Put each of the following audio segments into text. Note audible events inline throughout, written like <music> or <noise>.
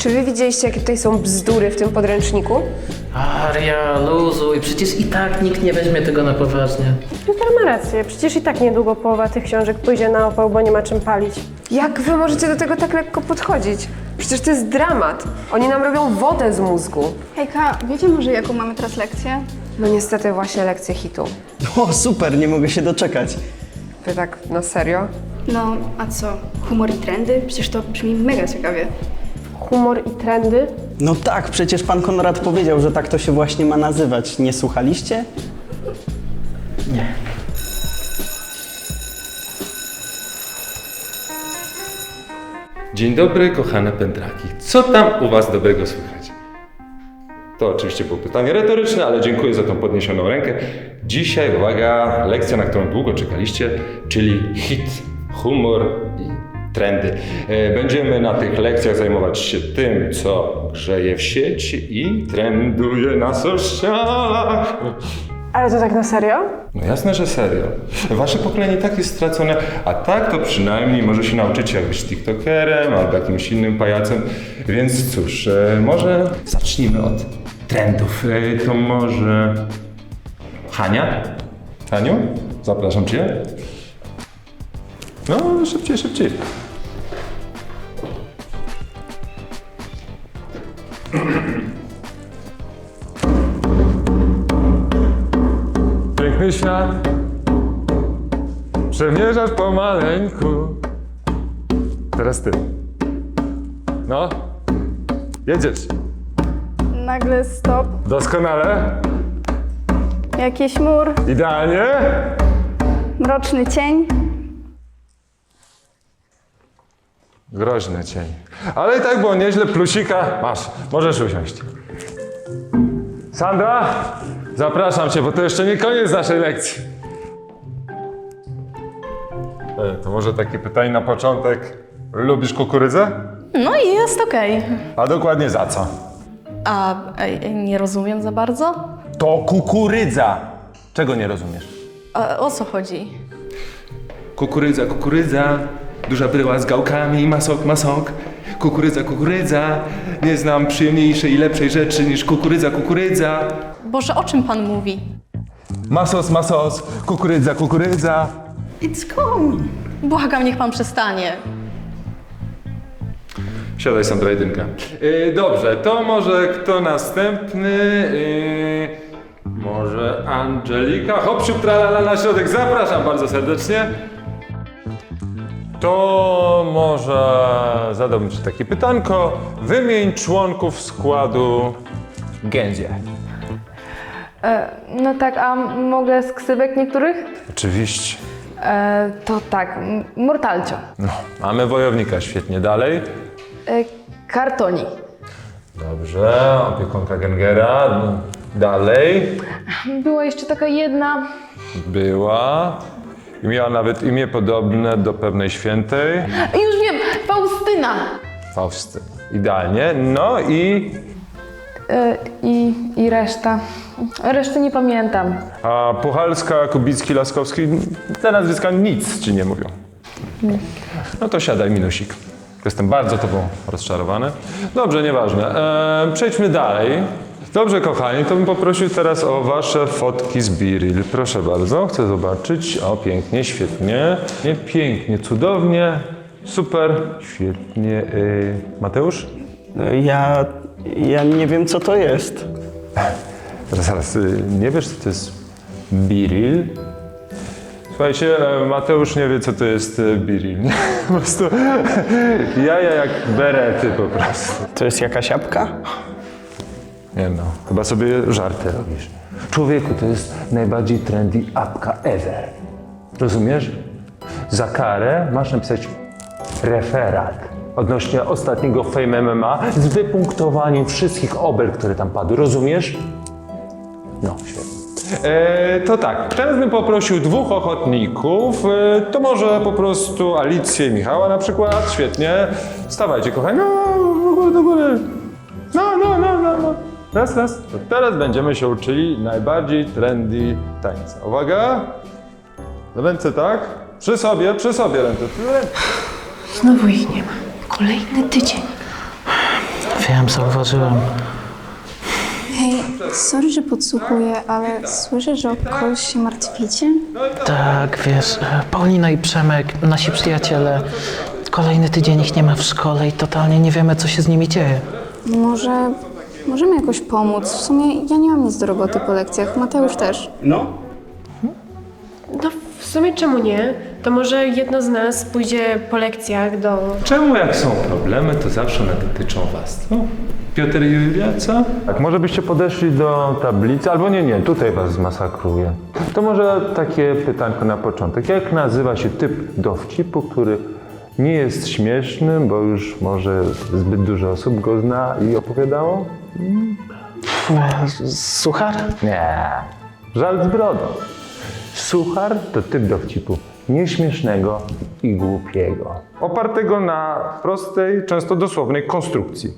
Czy wy widzieliście, jakie tutaj są bzdury w tym podręczniku? Aria, luzuj, przecież i tak nikt nie weźmie tego na poważnie. Piotr ma rację, przecież i tak niedługo połowa tych książek pójdzie na opał, bo nie ma czym palić. Jak wy możecie do tego tak lekko podchodzić? Przecież to jest dramat. Oni nam robią wodę z mózgu. Hejka, wiecie może jaką mamy teraz lekcję? No niestety właśnie lekcje hitu. <laughs> O, super, nie mogę się doczekać. Wy tak na serio? No, a co? Humor i trendy? Przecież to brzmi mega ciekawie. Humor i trendy? No tak, przecież pan Konrad powiedział, że tak to się właśnie ma nazywać. Nie słuchaliście? Dzień dobry, kochane pędraki. Co tam u Was dobrego słychać? To oczywiście było pytanie retoryczne, ale dziękuję za tą podniesioną rękę. Dzisiaj, uwaga, lekcja, na którą długo czekaliście, czyli hit, humor i trendy. E, Będziemy na tych lekcjach zajmować się tym, co grzeje w sieci i trenduje na socialach. Ale to tak na serio? No jasne, że serio. Wasze pokolenie tak jest stracone, a tak to przynajmniej może się nauczyć jak być tiktokerem albo jakimś innym pajacem. Więc cóż, e, może zacznijmy od trendów. E, to może... Hania? Haniu? Zapraszam Cię. No, szybciej, szybciej. Piękny świat. Przemierzasz pomaleńku Teraz ty. No. Jedziesz. Nagle stop, Doskonale. Jakiś mur, Idealnie. Mroczny cień. Groźny cień. Ale i tak było nieźle, plusika. Masz, możesz usiąść. Sandra Zapraszam cię, bo to jeszcze nie koniec naszej lekcji e, To może takie pytanie na początek Lubisz kukurydzę? No i jest okej. A dokładnie za co? A e, nie rozumiem za bardzo? To kukurydza. Czego nie rozumiesz? A, o co chodzi? Kukurydza, kukurydza, duża bryła z gałkami, masok, masok. Kukurydza, kukurydza, nie znam przyjemniejszej i lepszej rzeczy niż kukurydza, kukurydza. Boże, o czym pan mówi? Masos, masos, kukurydza, kukurydza. It's cool. Błagam, niech pan przestanie. Siadaj, Sandra Jedynka. Yy, dobrze, to może kto następny? Yy, może Angelika? Hop, siup, tralala na środek. Zapraszam bardzo serdecznie. To może zadałbym Ci takie pytanko. Wymień członków składu Gęzie. No tak, a mogę z ksywek niektórych? Oczywiście. E, to tak, m- Mortalcio, No, mamy wojownika, świetnie. Dalej. e, Kartoni, Dobrze, opiekunka Gengera. Dalej. była jeszcze taka jedna, Była. I miała nawet imię podobne do pewnej świętej. już wiem, Faustyna Fausty. Idealnie. No i. e, i, i reszta. Reszty nie pamiętam. A Puchalska, Kubicki, Laskowski. Te nazwiska nic ci nie mówią. No to siadaj, minusik. Jestem bardzo tobą rozczarowany. Dobrze, nieważne. Eee, przejdźmy dalej. Dobrze, kochani, to bym poprosił teraz o wasze fotki z Biril. Proszę bardzo, chcę zobaczyć. O, pięknie, świetnie. Nie, pięknie, cudownie. Super, świetnie. Yy, Mateusz? Ja, ja nie wiem, co to jest. Zaraz, <laughs> zaraz, y, nie wiesz, co to jest biril? Słuchajcie, e, Mateusz nie wie, co to jest e, biril. <laughs> Po prostu <laughs> jaja jak berety po prostu. To jest jakaś apka? Nie no, chyba sobie żarty robisz. Człowieku, to jest najbardziej trendy apka ever. Rozumiesz? Za karę masz napisać referat odnośnie ostatniego Fame MMA z wypunktowaniem wszystkich ober, które tam padły. Rozumiesz? No, świetnie. E, to tak, teraz bym poprosił dwóch ochotników. E, to może po prostu Alicję i Michała na przykład. Świetnie. Stawajcie, kochani. No, do góry, do góry. Raz, raz. To teraz będziemy się uczyli najbardziej trendy tańca. Uwaga. Ręce tak. Przy sobie, przy sobie ręce. Znowu ich nie ma. Kolejny tydzień. Wiem, zauważyłem. Hej, sorry, że podsłuchuję, ale słyszę, że o kogoś się martwicie? Tak, wiesz, Paulina i Przemek, nasi przyjaciele. Kolejny tydzień ich nie ma w szkole i totalnie nie wiemy, co się z nimi dzieje. Może możemy jakoś pomóc? W sumie ja nie mam nic do roboty po lekcjach, Mateusz też. No, No w sumie czemu nie? To może jedno z nas pójdzie po lekcjach do... Czemu jak są problemy, to zawsze one dotyczą was, no? Piotr i Julia, co? Tak, może byście podeszli do tablicy, albo nie, nie, tutaj was zmasakruję. To może takie pytanko na początek. Jak nazywa się typ dowcipu, który nie jest śmieszny, bo już może zbyt dużo osób go zna i opowiadało? Suchar? Nie. Żart z brodą. Suchar to typ dowcipu nieśmiesznego i głupiego. Opartego na prostej, często dosłownej konstrukcji.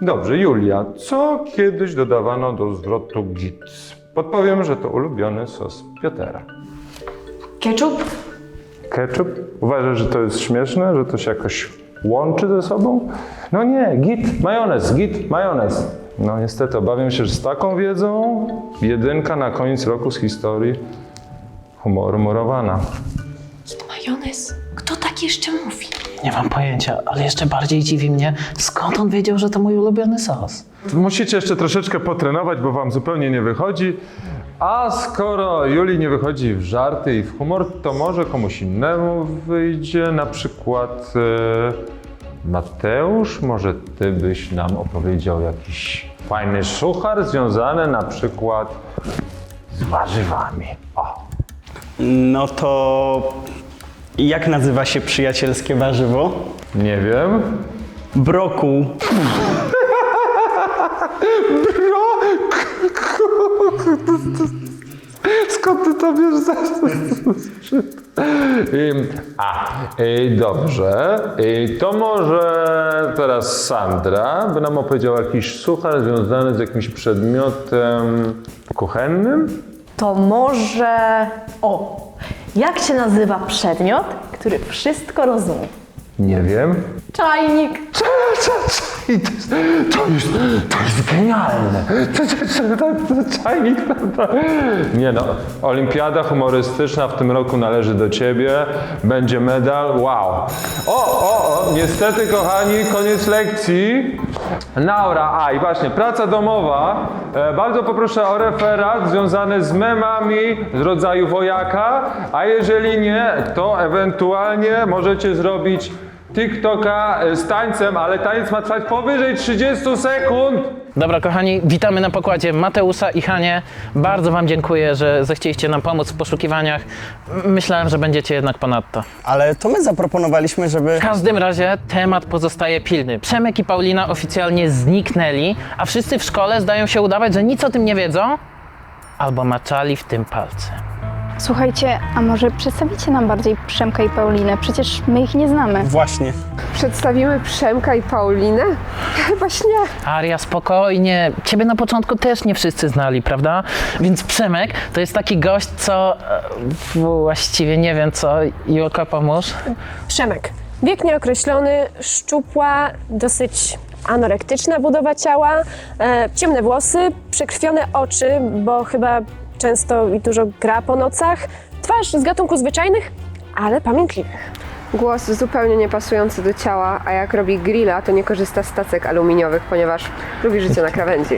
Dobrze, Julia, co kiedyś dodawano do zwrotu git? Podpowiem, że to ulubiony sos Piotera. Ketchup? Ketchup? Uważasz, że to jest śmieszne, że to się jakoś łączy ze sobą? No nie, git, majonez, git, majonez. No niestety, obawiam się, że z taką wiedzą jedynka na koniec roku z historii humoru murowana. Majonez. Kto tak jeszcze mówi? Nie mam pojęcia, ale jeszcze bardziej dziwi mnie, skąd on wiedział, że to mój ulubiony sos. Musicie jeszcze troszeczkę potrenować, bo wam zupełnie nie wychodzi. A skoro Julii nie wychodzi w żarty i w humor, to może komuś innemu wyjdzie, na przykład e, Mateusz, może ty byś nam opowiedział jakiś fajny suchar związany na przykład z warzywami. O. no to jak nazywa się przyjacielskie warzywo? Nie wiem. Brokuł. <laughs> Skąd ty to wiesz? A, y, dobrze. Y, To może teraz Sandra by nam opowiedziała jakiś suchar związany z jakimś przedmiotem kuchennym? To może... O! Jak się nazywa przedmiot, który wszystko rozumie? Nie wiem. Czajnik! I to, jest, to, jest, to jest genialne. To, to, czajnik, prawda? Nie no, olimpiada humorystyczna w tym roku należy do ciebie. Będzie medal, wow. O, o, o, niestety kochani, koniec lekcji. Naura, a i właśnie, praca domowa. E, bardzo poproszę o referat związany z memami z rodzaju wojaka, a jeżeli nie, to ewentualnie możecie zrobić TikToka e, z tańcem, ale taniec ma trwać powyżej 30 sekund. Dobra, kochani, witamy na pokładzie Mateusza i Hanie. Bardzo Wam dziękuję, że zechcieliście nam pomóc w poszukiwaniach. M- Myślałem, że będziecie jednak ponadto. Ale to my zaproponowaliśmy, żeby... W każdym razie temat pozostaje pilny. Przemek i Paulina oficjalnie zniknęli, a wszyscy w szkole zdają się udawać, że nic o tym nie wiedzą albo maczali w tym palce. Słuchajcie, a może przedstawicie nam bardziej Przemka i Paulinę? Przecież my ich nie znamy. Właśnie. Przedstawimy Przemka i Paulinę? <laughs> Chyba nie. Aria, spokojnie. Ciebie na początku też nie wszyscy znali, prawda? Więc Przemek to jest taki gość, co e, właściwie nie wiem co. Julka, pomóż. Przemek. Wiek nieokreślony, szczupła, dosyć anorektyczna budowa ciała, e, ciemne włosy, przekrwione oczy, bo chyba często i dużo gra po nocach, twarz z gatunków zwyczajnych, ale pamiętliwych. Głos zupełnie niepasujący do ciała, a jak robi grilla, to nie korzysta z tacek aluminiowych, ponieważ lubi życie na krawędzi.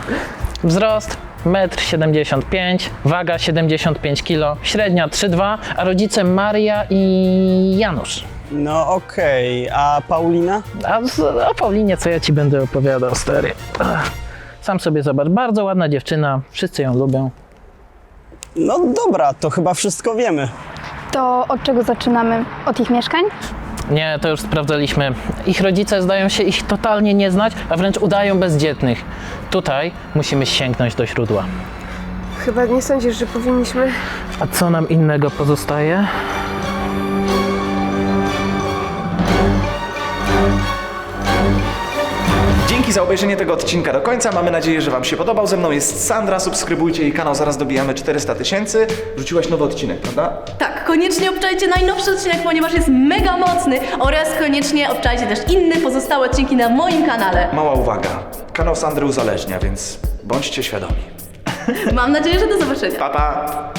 <laughs> Wzrost 1,75 m, waga 75 kg, średnia 3,2 a rodzice Maria i Janusz. No okej, a Paulina? A z- o Paulinie co ja ci będę opowiadał, stary? Ach, Sam sobie zobacz, bardzo ładna dziewczyna, wszyscy ją lubią. No dobra, to chyba wszystko wiemy. To od czego zaczynamy? Od ich mieszkań? Nie, to już sprawdzaliśmy. Ich rodzice zdają się ich totalnie nie znać, a wręcz udają bezdzietnych. Tutaj musimy sięgnąć do źródła. Chyba nie sądzisz, że powinniśmy... A co nam innego pozostaje? Dzięki za obejrzenie tego odcinka do końca. Mamy nadzieję, że Wam się podobał. Ze mną jest Sandra. Subskrybujcie jej kanał, zaraz dobijamy 400 tysięcy. Wrzuciłaś nowy odcinek, prawda? Tak, koniecznie obczajcie najnowszy odcinek, ponieważ jest mega mocny oraz koniecznie obczajcie też inne pozostałe odcinki na moim kanale. Mała uwaga. Kanał Sandry uzależnia, więc bądźcie świadomi. <laughs> Mam nadzieję, że do zobaczenia. Pa, pa!